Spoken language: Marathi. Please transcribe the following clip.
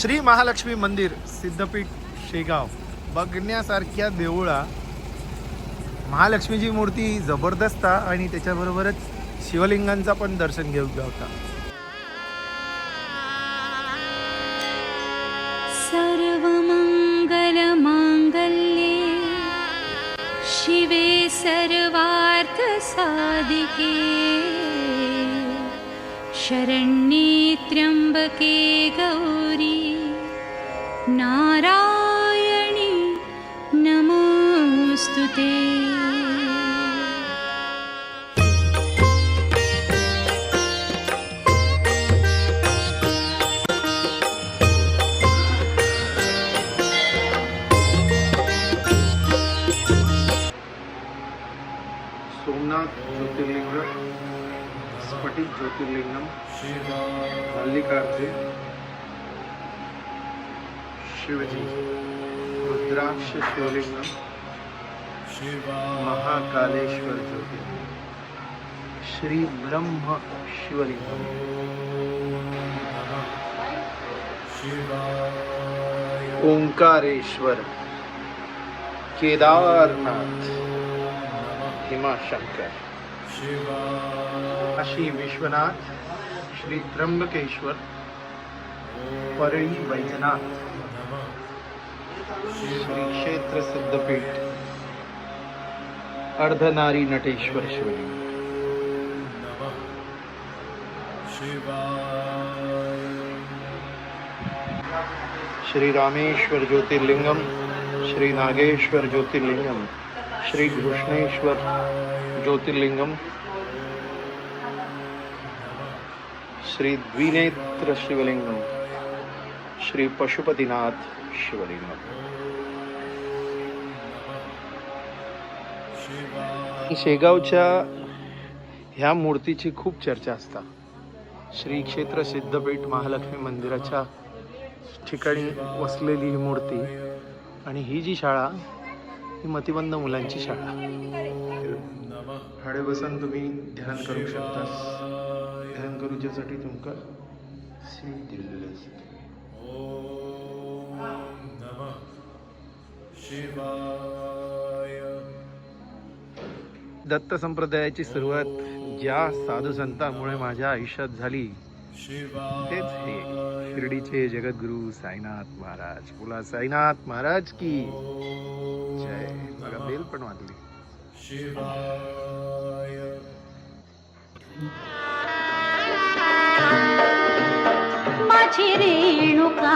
श्री महालक्ष्मी मंदिर सिद्धपीठ शेगाव. बघण्यासारख्या देवळा महालक्ष्मीची मूर्ती जबरदस्त आणि त्याच्याबरोबरच शिवलिंगांचा पण दर्शन घेऊ होता सर्वमङ्गलमाङ्गल्ये शिवे सर्वार्थ साधिके शरण्ये त्र्यम्बके गौरी नारायणी नमोऽस्तु ते सोमनाथ ज्योतिर्लिंग स्फटिक ज्योतिर्लिंगम मल्लिकार्जुन शिवजी रुद्राक्ष शिवलिंगम महाकालेश्वर ज्योतिर्लिंग श्री ब्रह्म शिवलिंगम ओंकारेश्वर केदारनाथ हिमाशंकर काशी विश्वनाथ श्री त्र्यंबकेश्वर परळी वैजनाथ। श्री क्षेत्र सिद्धपीठ। अर्धनारी नटेश्वर शिवलिंग श्री रामेश्वर ज्योतिर्लिंगम श्री नागेश्वर ज्योतिर्लिंगम। श्री कृष्णेश्वर ज्योतिर्लिंगम श्री द्विनेत्र शिवलिंगम श्री पशुपतीनाथ शिवलिंगम। शेगावच्या ह्या मूर्तीची खूप चर्चा असता. श्री क्षेत्र सिद्धपीठ महालक्ष्मी मंदिराच्या ठिकाणी वसलेली ही मूर्ती आणि ही जी शाळा ही मतिमंद मुलांची शाळा. हाडे बसून तुम्ही ध्यान करू शकता. ध्यान करूच्यासाठी तुमका सीट दिलेली असते. दत्त संप्रदायाची सुरुवात ज्या साधू संतांमुळे माझ्या आयुष्यात झाली तेच हे शिर्डीचे जगद्गुरु साईनाथ महाराज. बोला साईनाथ महाराज की. जय बघा बेल पण वाजली. माझी रेणुका